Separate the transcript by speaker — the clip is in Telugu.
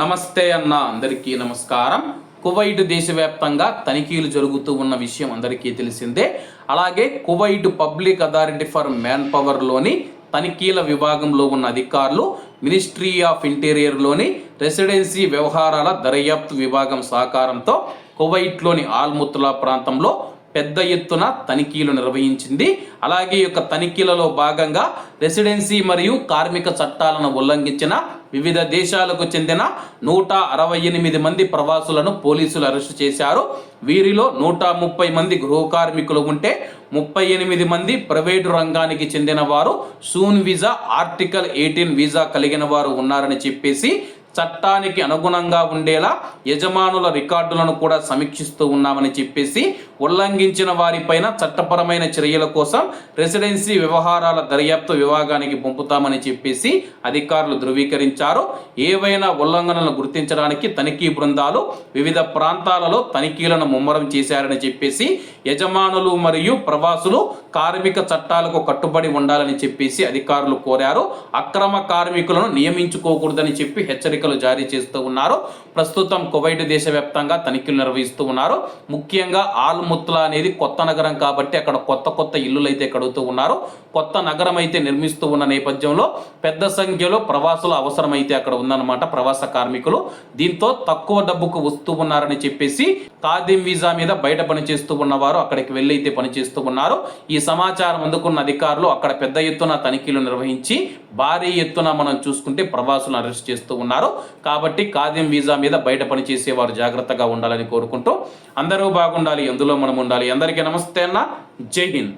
Speaker 1: నమస్తే అన్న అందరికీ నమస్కారం. కువైట్ దేశవ్యాప్తంగా తనిఖీలు జరుగుతూ ఉన్న విషయం అందరికీ తెలిసిందే. అలాగే Kuwait public authority for man పవర్లోని తనిఖీల విభాగంలో ఉన్న అధికారులు మినిస్ట్రీ ఆఫ్ ఇంటీరియర్లోని రెసిడెన్సీ వ్యవహారాల దర్యాప్తు విభాగం సహకారంతో కువైట్లోని ఆల్ముత్లా ప్రాంతంలో పెద్ద ఎత్తున తనిఖీలు నిర్వహించింది. అలాగే ఈ యొక్క తనిఖీలలో భాగంగా రెసిడెన్సీ మరియు కార్మిక చట్టాలను ఉల్లంఘించిన వివిధ దేశాలకు చెందిన నూట అరవై ఎనిమిది మంది ప్రవాసులను పోలీసులు అరెస్టు చేశారు. వీరిలో నూట ముప్పై మంది గృహ కార్మికులు ఉంటే ముప్పై ఎనిమిది మంది ప్రైవేటు రంగానికి చెందిన వారు సూన్ వీజా ఆర్టికల్ ఎయిటీన్ వీజా కలిగిన వారు ఉన్నారని చెప్పేసి చట్టానికి అనుగుణంగా ఉండేలా యజమానుల రికార్డులను కూడా సమీక్షిస్తూ ఉన్నామని చెప్పేసి ఉల్లంఘించిన వారిపైన చట్టపరమైన చర్యల కోసం రెసిడెన్సీ వ్యవహారాల దర్యాప్తు విభాగానికి పంపుతామని చెప్పేసి అధికారులు ధృవీకరించారు. ఏవైనా ఉల్లంఘనలను గుర్తించడానికి తనిఖీ బృందాలు వివిధ ప్రాంతాలలో తనిఖీలను ముమ్మరం చేశారని చెప్పేసి యజమానులు మరియు ప్రవాసులు కార్మిక చట్టాలకు కట్టుబడి ఉండాలని చెప్పేసి అధికారులు కోరారు. అక్రమ కార్మికులను నియమించుకోకూడదని చెప్పి హెచ్చరిక హెచ్చరికలు జారీ చేస్తూ ఉన్నారు. ప్రస్తుతం కువైట్ దేశవ్యాప్తంగా తనిఖీలు నిర్వహిస్తూ ఉన్నారు. ముఖ్యంగా ఆల్ముత్లా అనేది కొత్త నగరం కాబట్టి అక్కడ కొత్త కొత్త ఇల్లులు అయితే కడుగుతూ ఉన్నారు. కొత్త నగరం అయితే నిర్మిస్తూ ఉన్న నేపథ్యంలో పెద్ద సంఖ్యలో ప్రవాసులు అవసరమైతే అక్కడ ఉందన్నమాట ప్రవాస కార్మికులు. దీంతో తక్కువ డబ్బుకు వస్తూ ఉన్నారని చెప్పేసి కాదిం వీసా మీద బయట పనిచేస్తూ ఉన్నవారు అక్కడికి వెళ్ళి అయితే పనిచేస్తూ ఉన్నారు. ఈ సమాచారం అందుకున్న అధికారులు అక్కడ పెద్ద ఎత్తున తనిఖీలు నిర్వహించి భారీ ఎత్తున మనం చూసుకుంటే ప్రవాసులను అరెస్ట్ చేస్తూ ఉన్నారు. కాబట్టి ఖాదీం వీసా మీద బయట పనిచేసేవారు జాగ్రత్తగా ఉండాలని కోరుకుంటూ అందరూ బాగుండాలి ఎందులో మనం ఉండాలి? అందరికీ నమస్తే అన్న. జై హింద్.